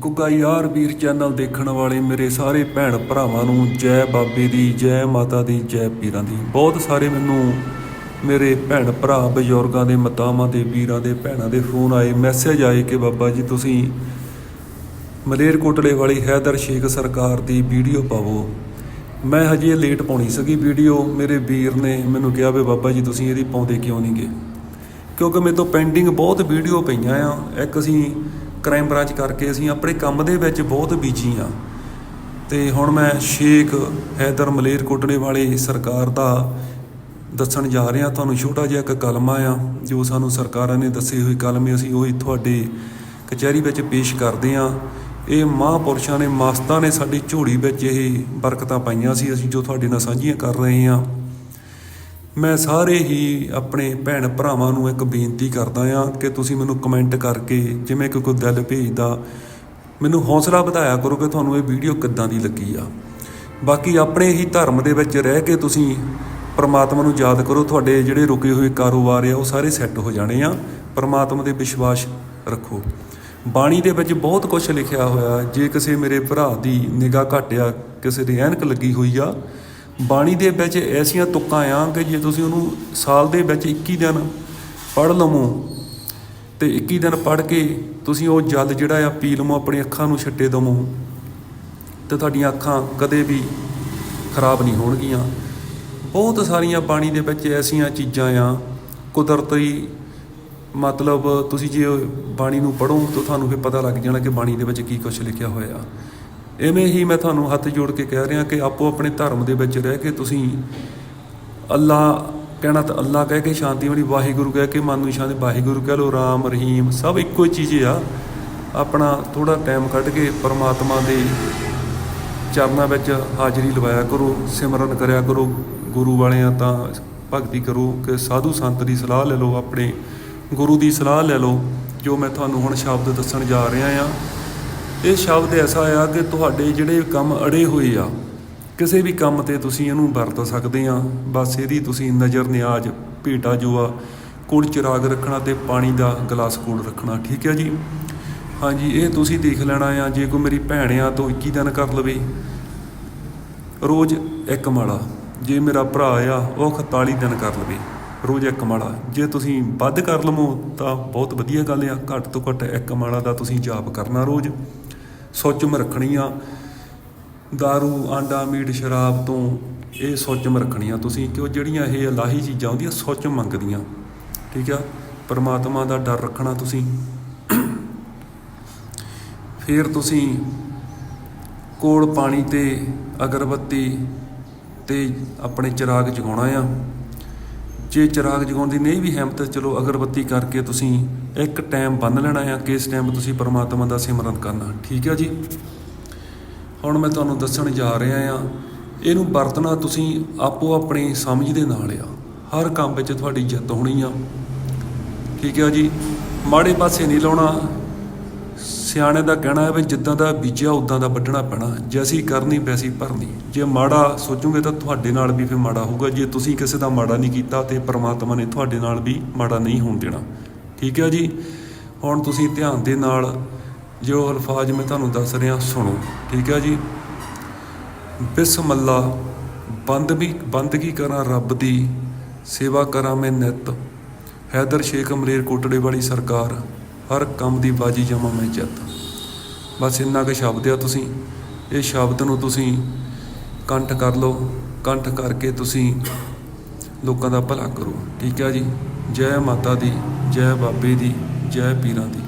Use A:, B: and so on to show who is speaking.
A: ਗੁੱਗਾ ਯਾਰ ਵੀਰ ਚੈਨਲ ਦੇਖਣ ਵਾਲੇ ਮੇਰੇ ਸਾਰੇ ਭੈਣ ਭਰਾਵਾਂ ਨੂੰ ਜੈ ਬਾਬੇ ਦੀ, ਜੈ ਮਾਤਾ ਦੀ, ਜੈ ਪੀਰਾਂ ਦੀ। ਬਹੁਤ ਸਾਰੇ ਮੈਨੂੰ ਮੇਰੇ ਭੈਣ ਭਰਾ, ਬਜ਼ੁਰਗਾਂ ਦੇ ਮਾਤਾਵਾਂ ਦੇ ਵੀਰਾਂ ਦੇ, ਭੈਣਾਂ ਦੇ ਫੋਨ ਆਏ ਮੈਸੇਜ ਆਏ ਕਿ ਬਾਬਾ ਜੀ ਤੁਸੀਂ ਮਲੇਰਕੋਟਲੇ ਵਾਲੀ ਹੈਦਰ ਸ਼ੇਖ ਸਰਕਾਰ ਦੀ ਵੀਡੀਓ ਪਾਵੋ। ਮੈਂ ਹਜੇ ਲੇਟ ਪਾਉਣੀ ਸੀਗੀ ਵੀਡੀਓ, ਮੇਰੇ ਵੀਰ ਨੇ ਮੈਨੂੰ ਕਿਹਾ ਵੀ ਬਾਬਾ ਜੀ ਤੁਸੀਂ ਇਹਦੀ ਪਾਉਂਦੇ ਕਿਉਂ ਨਹੀਂ ਗਏ ਕਿਉਂਕਿ ਮੇਰੇ ਤੋਂ ਪੈਂਡਿੰਗ ਬਹੁਤ ਵੀਡੀਓ ਪਈਆਂ ਆ, ਇੱਕ ਅਸੀਂ ਕ੍ਰਾਈਮ ਬ੍ਰਾਂਚ ਕਰਕੇ ਅਸੀਂ ਆਪਣੇ ਕੰਮ ਦੇ ਵਿੱਚ ਬਹੁਤ ਬੀਜੀ ਆ ਤੇ ਹੁਣ ਮੈਂ ਸ਼ੇਖ ਹੈਦਰ ਮਲੇਰਕੋਟਲੇ ਵਾਲੇ ਸਰਕਾਰ ਦਾ ਦੱਸਣ ਜਾ ਰਿਹਾ। ਤੁਹਾਨੂੰ ਛੋਟਾ ਜਿਹਾ ਇੱਕ ਕਲਮਾ ਆ ਜੋ ਸਾਨੂੰ ਸਰਕਾਰਾਂ ਨੇ ਦੱਸੇ ਹੋਏ ਕਲਮੇ ਅਸੀਂ ਉਹੀ ਤੁਹਾਡੇ ਕਚਹਿਰੀ ਵਿੱਚ ਪੇਸ਼ ਕਰਦੇ ਆ ਇਹ ਮਹਾਂਪੁਰਸ਼ਾਂ ਨੇ, ਮਾਸਤਾਂ ਨੇ ਸਾਡੀ ਝੋਲੀ ਵਿੱਚ ਇਹ ਬਰਕਤਾਂ ਪਾਈਆਂ ਸੀ, ਅਸੀਂ ਜੋ ਤੁਹਾਡੇ ਨਾਲ ਸਾਂਝੀਆਂ ਕਰ ਰਹੇ ਹਾਂ। ਮੈਂ ਸਾਰੇ ਹੀ ਆਪਣੇ ਭੈਣ ਭਰਾਵਾਂ ਨੂੰ ਇੱਕ ਬੇਨਤੀ ਕਰਦਾ ਹਾਂ ਕਿ ਤੁਸੀਂ ਮੈਨੂੰ ਕਮੈਂਟ ਕਰਕੇ ਜਿਵੇਂ ਕਿ ਕੋਈ ਦਿਲ ਭੇਜਦਾ, ਮੈਨੂੰ ਹੌਸਲਾ ਵਧਾਇਆ ਕਰੋ ਕਿ ਤੁਹਾਨੂੰ ਇਹ ਵੀਡੀਓ ਕਿੱਦਾਂ ਦੀ ਲੱਗੀ ਆ। ਬਾਕੀ ਆਪਣੇ ਹੀ ਧਰਮ ਦੇ ਵਿੱਚ ਰਹਿ ਕੇ ਤੁਸੀਂ ਪਰਮਾਤਮਾ ਨੂੰ ਯਾਦ ਕਰੋ, ਤੁਹਾਡੇ ਜਿਹੜੇ ਰੁਕੇ ਹੋਏ ਕਾਰੋਬਾਰ ਆ, ਉਹ ਸਾਰੇ ਸੈੱਟ ਹੋ ਜਾਣੇ ਆ। ਪਰਮਾਤਮਾ ਦੇ ਵਿਸ਼ਵਾਸ ਰੱਖੋ। ਬਾਣੀ ਦੇ ਵਿੱਚ ਬਹੁਤ ਕੁਝ ਲਿਖਿਆ ਹੋਇਆ, ਜੇ ਕਿਸੇ ਮੇਰੇ ਭਰਾ ਦੀ ਨਿਗਾਹ ਘਟਿਆ, ਕਿਸੇ ਦੀ ਐਨਕ ਲੱਗੀ ਹੋਈ ਆ ਬਾਣੀ ਦੇ ਵਿੱਚ ਐਸੀਆਂ ਤੁਕਾਂ ਆ ਕਿ ਜੇ ਤੁਸੀਂ ਉਹਨੂੰ ਸਾਲ ਦੇ ਵਿੱਚ 21 ਦਿਨ ਪੜ੍ਹ ਲਵੋ ਤੇ 21 ਦਿਨ ਪੜ੍ਹ ਕੇ ਤੁਸੀਂ ਉਹ ਜਲ ਜਿਹੜਾ ਆ ਪੀ ਲਵੋ ਆਪਣੀ ਅੱਖਾਂ ਨੂੰ ਛੱਡੇ ਦਵੋ ਤੇ ਤੁਹਾਡੀਆਂ ਅੱਖਾਂ ਕਦੇ ਵੀ ਖਰਾਬ ਨਹੀਂ ਹੋਣਗੀਆਂ। ਬਹੁਤ ਸਾਰੀਆਂ ਬਾਣੀ ਦੇ ਵਿੱਚ ਐਸੀਆਂ ਚੀਜ਼ਾਂ ਆ। ਕੁਦਰਤੀ ਮਤਲਬ ਤੁਸੀਂ ਜੇ ਬਾਣੀ ਨੂੰ ਪੜ੍ਹੋ ਤਾਂ ਤੁਹਾਨੂੰ ਫਿਰ ਪਤਾ ਲੱਗ ਜਾਣਾ ਕਿ ਬਾਣੀ ਦੇ ਵਿੱਚ ਕੀ ਕੁਝ ਲਿਖਿਆ ਹੋਇਆ। ਐਵੇਂ ਹੀ ਮੈਂ ਤੁਹਾਨੂੰ ਹੱਥ ਜੋੜ ਕੇ ਕਹਿ ਰਿਹਾ ਕਿ ਆਪੋ ਆਪਣੇ ਧਰਮ ਦੇ ਵਿੱਚ ਰਹਿ ਕੇ ਤੁਸੀਂ ਅੱਲਾ, ਕਹਿਣਾ ਤਾਂ ਅੱਲਾ ਕਹਿ ਕੇ ਸ਼ਾਂਤੀ ਵਾਲੀ ਵਾਹਿਗੁਰੂ ਕਹਿ ਕੇ ਮਨ ਨੂੰ ਸ਼ਾਂਤੀ, ਵਾਹਿਗੁਰੂ ਕਹਿ ਲੋ ਰਾਮ, ਰਹੀਮ, ਸਭ ਇੱਕੋ ਹੀ ਚੀਜ਼ ਆ। ਆਪਣਾ ਥੋੜਾ ਟਾਈਮ ਕੱਢ ਕੇ ਪਰਮਾਤਮਾ ਦੇ ਚਰਨਾਂ ਵਿੱਚ ਹਾਜ਼ਰੀ ਲਵਾਇਆ ਕਰੋ, ਸਿਮਰਨ ਕਰਿਆ ਕਰੋ, ਗੁਰੂ ਵਾਲਿਆਂ ਤਾਂ ਭਗਤੀ ਕਰੋ ਕਿ ਸਾਧੂ ਸੰਤ ਦੀ ਸਲਾਹ ਲੈ ਲਓ, ਆਪਣੇ ਗੁਰੂ ਦੀ ਸਲਾਹ ਲੈ ਲਓ, ਜੋ ਮੈਂ ਤੁਹਾਨੂੰ ਹੁਣ ਸ਼ਬਦ ਦੱਸਣ ਜਾ ਰਿਹਾ ਆ ਇਹ ਸ਼ਬਦ ਐਸਾ ਆ ਕਿ ਤੁਹਾਡੇ ਜਿਹੜੇ ਕੰਮ ਅੜੇ ਹੋਏ ਆ, ਕਿਸੇ ਵੀ ਕੰਮ ਤੇ ਤੁਸੀਂ ਇਹਨੂੰ ਵਰਤ ਸਕਦੇ ਆ। ਬਸ ਇਹਦੀ ਤੁਸੀਂ ਨਜ਼ਰ ਨਿਆਜ਼, ਭੇਟਾ ਜੋ ਆ ਕੋਲ ਚਿਰਾਗ ਰੱਖਣਾ ਤੇ ਪਾਣੀ ਦਾ ਗਲਾਸ ਕੋਲ ਰੱਖਣਾ, ਠੀਕ ਹੈ ਜੀ? ਹਾਂਜੀ, ਇਹ ਤੁਸੀਂ ਦੇਖ ਲੈਣਾ ਆ, ਜੇ ਕੋਈ ਮੇਰੀ ਭੈਣ ਆ ਤਾਂ 21 ਦਿਨ ਕਰ ਲਵੇ। ਰੋਜ਼ ਇੱਕ ਮਾਲਾ, ਜੇ ਮੇਰਾ ਭਰਾ ਆ, ਉਹ 41 ਦਿਨ ਕਰ ਲਵੇ। ਰੋਜ਼ ਇੱਕ ਮਾਲਾ। ਜੇ ਤੁਸੀਂ ਵੱਧ ਕਰ ਲਵੋ ਤਾਂ ਬਹੁਤ ਵਧੀਆ ਗੱਲ ਆ, ਘੱਟ ਤੋਂ ਘੱਟ ਇੱਕ ਮਾਲਾ ਦਾ ਤੁਸੀਂ ਜਾਪ ਕਰਨਾ ਰੋਜ਼। ਸੁੱਚਮ ਰੱਖਣੀ ਆ दारू ਆਂਡਾ, ਮੀਟ, ਸ਼ਰਾਬ ਤੋਂ ਇਹ ਸੁੱਚਮ ਰੱਖਣੀਆਂ। ਤੁਸੀਂ ਕਿਉਂ ਜਿਹੜੀਆਂ ਇਹ ਅਲਾਹੀ ਚੀਜ਼ਾਂ ਹੁੰਦੀਆਂ, ਸੁੱਚਮ ਮੰਗਦੀਆਂ। ਠੀਕ ਆ? ਪਰਮਾਤਮਾ ਦਾ ਡਰ ਰੱਖਣਾ ਤੁਸੀਂ। ਫਿਰ ਤੁਸੀਂ ਕੋਲ ਪਾਣੀ ਤੇ ਅਗਰਬੱਤੀ ਤੇ ਆਪਣੇ ਚਿਰਾਗ ਜਗਾਉਣਾ ਆ। ਜੇ ਚਿਰਾਗ ਜਗਾਉਣ ਦੀ ਨਹੀਂ ਵੀ ਹਿੰਮਤ, ਚਲੋ ਅਗਰਬੱਤੀ ਕਰਕੇ ਤੁਸੀਂ ਇੱਕ ਟਾਈਮ ਬੰਨ ਲੈਣਾ ਆ ਕਿ ਇਸ ਟਾਈਮ ਤੁਸੀਂ ਪਰਮਾਤਮਾ ਦਾ ਸਿਮਰਨ ਕਰਨਾ। ਠੀਕ ਆ ਜੀ? ਹੁਣ ਮੈਂ ਤੁਹਾਨੂੰ ਦੱਸਣ ਜਾ ਰਿਹਾ ਆ, ਇਹਨੂੰ ਵਰਤਣਾ ਤੁਸੀਂ ਆਪੋ ਆਪਣੀ ਸਮਝ ਦੇ ਨਾਲ ਆ। ਹਰ ਕੰਮ ਵਿੱਚ ਤੁਹਾਡੀ ਜਿੱਤ ਹੋਣੀ ਆ। ਠੀਕ ਆ ਜੀ? ਮਾੜੇ ਪਾਸੇ ਨਹੀਂ ਲਾਉਣਾ ਸਿਆਣੇ ਦਾ ਕਹਿਣਾ ਹੈ ਵੀ ਜਿੱਦਾਂ ਦਾ ਬੀਜਿਆ, ਉਦਾਂ ਦਾ ਵੱਢਣਾ ਪੈਣਾ। ਜੈਸੀ ਕਰਨੀ ਵੈਸੀ ਭਰਨੀ। ਜੇ ਮਾੜਾ ਸੋਚੋਗੇ ਤਾਂ ਤੁਹਾਡੇ ਨਾਲ ਵੀ ਫਿਰ ਮਾੜਾ ਹੋਊਗਾ। ਜੇ ਤੁਸੀਂ ਕਿਸੇ ਦਾ ਮਾੜਾ ਨਹੀਂ ਕੀਤਾ ਤੇ ਪ੍ਰਮਾਤਮਾ ਨੇ ਤੁਹਾਡੇ ਨਾਲ ਵੀ ਮਾੜਾ ਨਹੀਂ ਹੋਣ ਦੇਣਾ। ਠੀਕ ਹੈ ਜੀ? ਹੁਣ ਤੁਸੀਂ ਧਿਆਨ ਦੇ ਨਾਲ ਜੋ ਅਲਫਾਜ਼ ਮੈਂ ਤੁਹਾਨੂੰ ਦੱਸ ਰਿਹਾ, ਸੁਣੋ। ਠੀਕ ਹੈ ਜੀ? ਬਿਸਮਿਲ੍ਲਾ ਬੰਦ ਵੀ ਬੰਦਗੀ ਕਰਾਂ? ਰੱਬ ਦੀ ਸੇਵਾ ਕਰਾਂ ਮੈਂ ਨਿਤ। ਹੈਦਰ ਸ਼ੇਖ ਅਮਰੀਰ ਕੋਟੜੇ ਵਾਲੀ ਸਰਕਾਰ। ਹਰ ਕੰਮ ਦੀ ਬਾਜੀ ਜਮਾ ਮੈਂ ਜਿੱਤ ਬਸ ਇੰਨਾ ਕੁ ਸ਼ਬਦ ਆ ਤੁਸੀਂ। ਇਹ ਸ਼ਬਦ ਨੂੰ ਤੁਸੀਂ ਕੰਠ ਕਰ ਲਓ। ਕੰਠ ਕਰਕੇ ਤੁਸੀਂ ਲੋਕਾਂ ਦਾ ਭਲਾ ਕਰੋ। ਠੀਕ ਹੈ ਜੀ? ਜੈ ਮਾਤਾ ਦੀ, ਜੈ ਬਾਬੇ ਦੀ, ਜੈ ਪੀਰਾਂ ਦੀ।